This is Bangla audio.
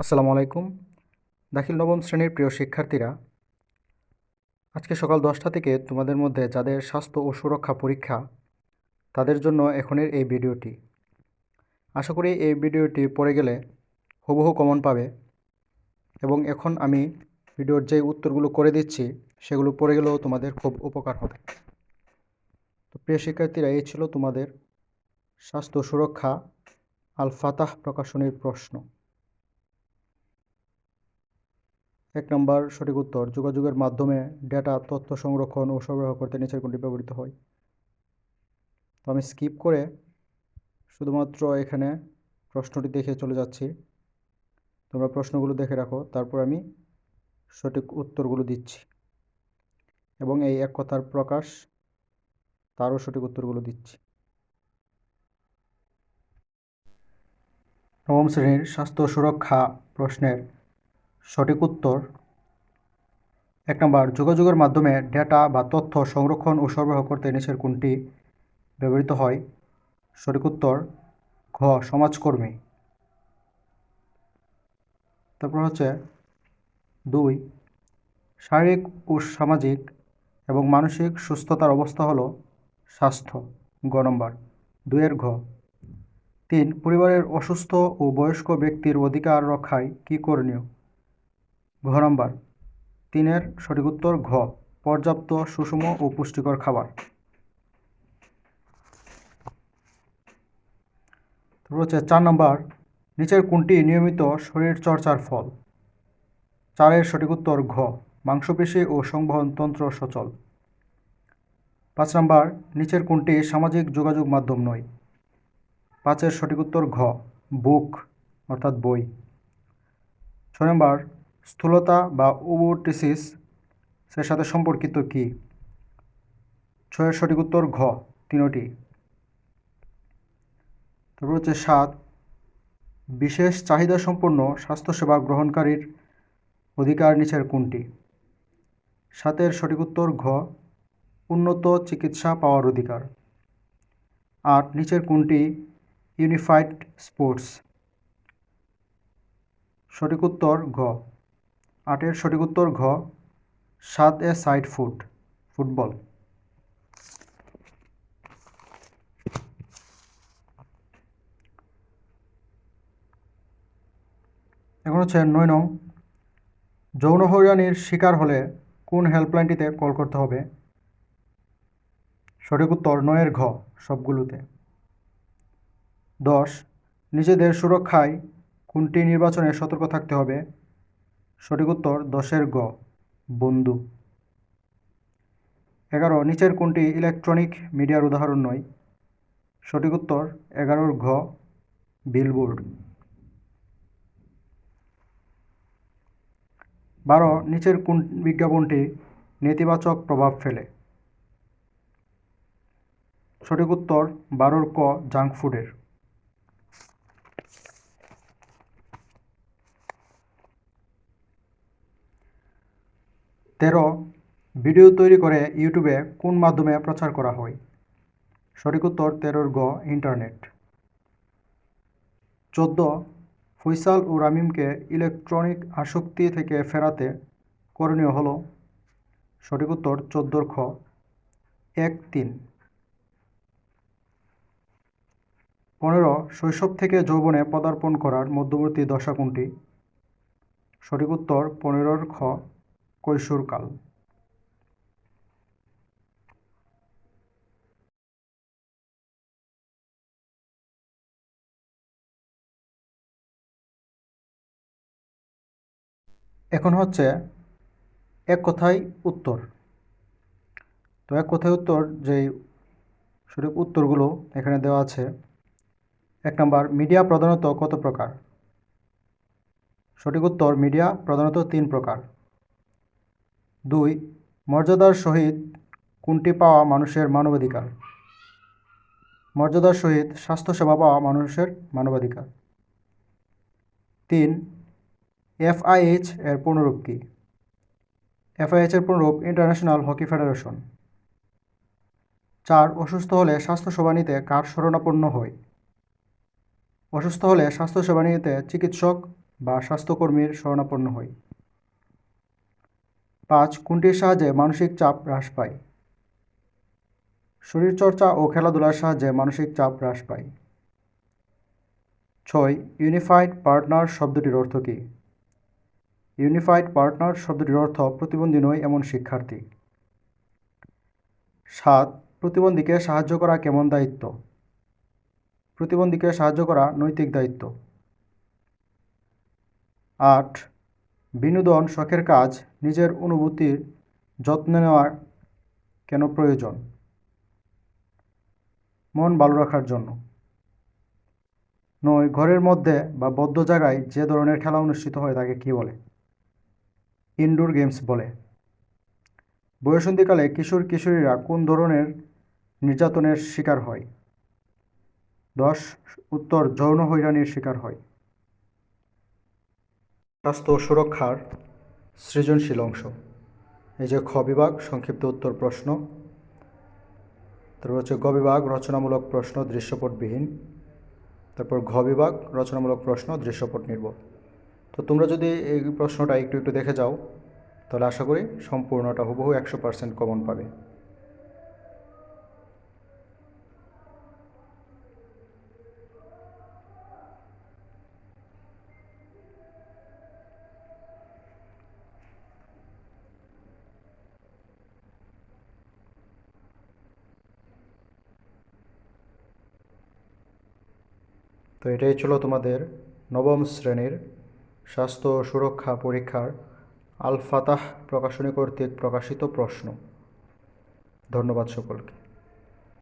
আসসালামু আলাইকুম। দাখিল নবম শ্রেণির প্রিয় শিক্ষার্থীরা, আজকে সকাল দশটা থেকে তোমাদের মধ্যে যাদের স্বাস্থ্য ও সুরক্ষা পরীক্ষা, তাদের জন্য এখনের এই ভিডিওটি। আশা করি এই ভিডিওটি পড়ে গেলে হুবহু কমন পাবে এবং এখন আমি ভিডিওর যে উত্তরগুলো করে দিচ্ছি, সেগুলো পড়ে গেলেও তোমাদের খুব উপকার হবে। তো প্রিয় শিক্ষার্থীরা, এই ছিল তোমাদের স্বাস্থ্য সুরক্ষা আল ফাতাহ প্রকাশনীর প্রশ্ন। এক নম্বর সঠিক উত্তর, যোগাযোগের মাধ্যমে ডেটা তথ্য সংরক্ষণ ও সরবরাহ করতে নিচের কোনটি ব্যবহৃত হয়? তো আমি স্কিপ করে শুধুমাত্র এখানে প্রশ্নটি দেখে চলে যাচ্ছি। তোমরা প্রশ্নগুলো দেখে রাখো, তারপর আমি সঠিক উত্তরগুলো দিচ্ছি। এবং এই এক কথার প্রকাশ, তারও সঠিক উত্তরগুলো দিচ্ছি। নবম শ্রেণির স্বাস্থ্য সুরক্ষা প্রশ্নের সঠিক উত্তর। এক নম্বর, যোগাযোগের মাধ্যমে ডেটা বা তথ্য সংরক্ষণ ও সরবরাহ করতে নিচের কোনটি ব্যবহৃত হয়? সঠিক উত্তর, ঘ, সমাজকর্মী। তারপর হচ্ছে দুই, শারীরিক ও সামাজিক এবং মানসিক সুস্থতার অবস্থা হলো স্বাস্থ্য। গ নম্বর, দুইয়ের ঘ। তিন, পরিবারের অসুস্থ ও বয়স্ক ব্যক্তির অধিকার রক্ষায় কী করণীয়? ঘ নম্বর তিনের সঠিক উত্তর ঘ, পর্যাপ্ত সুষম ও পুষ্টিকর খাবার। হচ্ছে চার নম্বর, নিচের কোনটি নিয়মিত শরীর চর্চার ফল? চারের সঠিক উত্তর ঘ, মাংসপেশি ও সংবহন তন্ত্র সচল। পাঁচ নম্বর, নিচের কোনটি সামাজিক যোগাযোগ মাধ্যম নয়? পাঁচের সঠিক উত্তর ঘ, বুক, অর্থাৎ বই। ছয় নম্বর স্থূলতা বা ওবোটিসিস এর সাথে সম্পর্কিত কি? ছয়ের সঠিক উত্তর ঘ, তিনটি। তারপর হচ্ছে সাত, বিশেষ চাহিদা সম্পন্ন স্বাস্থ্যসেবা গ্রহণকারীর অধিকার নিচের কোনটি? সাতের সঠিক উত্তর ঘ, উন্নত চিকিৎসা পাওয়ার অধিকার। আট, নিচের কোনটি? Unified sports. সঠিক উত্তর ঘ। আটের সঠিক উত্তর ঘ, সাত এ সাইড ফুট, ফুটবল। এখন হচ্ছে নয় নং, যৌন হয়রানির শিকার হলে কোন হেল্পলাইনটিতে কল করতে হবে? সঠিক উত্তর নয়ের ঘ, সবগুলোতে। দশ, নিজেদের সুরক্ষায় কোনটি নির্বাচনে সতর্ক থাকতে হবে? সঠিক উত্তর দশের গ বন্ধু এগারো, নিচের কোনটি ইলেকট্রনিক মিডিয়ার উদাহরণ নয়? সঠিক উত্তর এগারোর ঘ বিলবোর্ড বারো, নিচের কোন বিজ্ঞাপনটি নেতিবাচক প্রভাব ফেলে? সঠিক উত্তর বারোর ক, জাঙ্ক ফুডের। তেরো ভিডিও তৈরি করে ইউটিউবে কোন মাধ্যমে প্রচার করা হয়? সঠিক উত্তর তেরোর গ, ইন্টারনেট। চোদ্দ ফৈসাল ও রামিমকে ইলেকট্রনিক আসক্তি থেকে ফেরাতে করণীয় হল সঠিক উত্তর চোদ্দোর খ, এক, তিন। পনেরো, শৈশব থেকে যৌবনে পদার্পণ করার মধ্যবর্তী দশা কোনটি? সঠিক উত্তর পনেরোর খ কৈশোরকাল এখন হচ্ছে এক কথায় উত্তর। তো এক কথায় উত্তর যেই সঠিক উত্তরগুলো এখানে দেওয়া আছে, এক নম্বর, মিডিয়া প্রধানত কত প্রকার? সঠিক উত্তর, মিডিয়া প্রধানত তিন প্রকার। দুই, মর্যাদার সহিত কোনটি পাওয়া মানুষের মানবাধিকার? মর্যাদার সহিত স্বাস্থ্যসেবা পাওয়া মানুষের মানবাধিকার। তিন, এফআইএইচ এর পূর্ণরূপ কী? এফআইএইচ এর পূর্ণরূপ ইন্টারন্যাশনাল হকি ফেডারেশন। চার, অসুস্থ হলে স্বাস্থ্যসেবা নিতে কার শরণাপন্ন হয়? অসুস্থ হলে স্বাস্থ্যসেবা নিতে চিকিৎসক বা স্বাস্থ্যকর্মীর শরণাপন্ন হই পাঁচ কোনটির সাহায্যে মানসিক চাপ হ্রাস পায়। শরীরচর্চা ও খেলাধুলার সাহায্যে মানসিক চাপ হ্রাস পায়। ছয়, ইউনিফাইড পার্টনার শব্দটির অর্থ কী? ইউনিফাইড পার্টনার শব্দটির অর্থ প্রতিবন্ধী নয়, এমন শিক্ষার্থী। সাত, প্রতিবন্ধীকে সাহায্য করা কেমন দায়িত্ব? প্রতিবন্ধীকে সাহায্য করা নৈতিক দায়িত্ব। আট বিনোদন শখের কাজ, নিজের অনুভূতির যত্ন নেওয়া কেন প্রয়োজন? মন ভালো রাখার জন্য। নয়, ঘরের মধ্যে বা বদ্ধ জায়গায় যে ধরনের খেলা অনুষ্ঠিত হয় তাকে কী বলে? ইনডোর গেমস বলে। বয়সন্ধিকালে কিশোর কিশোরীরা কোন ধরনের নির্যাতনের শিকার হয়? দশ, উত্তর, যৌন হয়রানির শিকার হয়। স্বাস্থ্য সুরক্ষার সৃজনশীল অংশ। এই যে খ বিভাগ, সংক্ষিপ্ত উত্তর প্রশ্ন। তারপর হচ্ছে গ বিভাগ, রচনামূলক প্রশ্ন, দৃশ্যপটবিহীন। তারপর ঘ বিভাগ, রচনামূলক প্রশ্ন, দৃশ্যপট নির্ভর। তো তোমরা যদি এই প্রশ্নটা একটু একটু দেখে যাও, তাহলে আশা করি সম্পূর্ণটা হুবহু একশো পার্সেন্ট কমন পাবে। তো এটাই ছিল তোমাদের নবম শ্রেণির স্বাস্থ্য সুরক্ষা পরীক্ষার আলফাতাহ প্রকাশনী কর্তৃক প্রকাশিত প্রশ্ন। ধন্যবাদ সকলকে।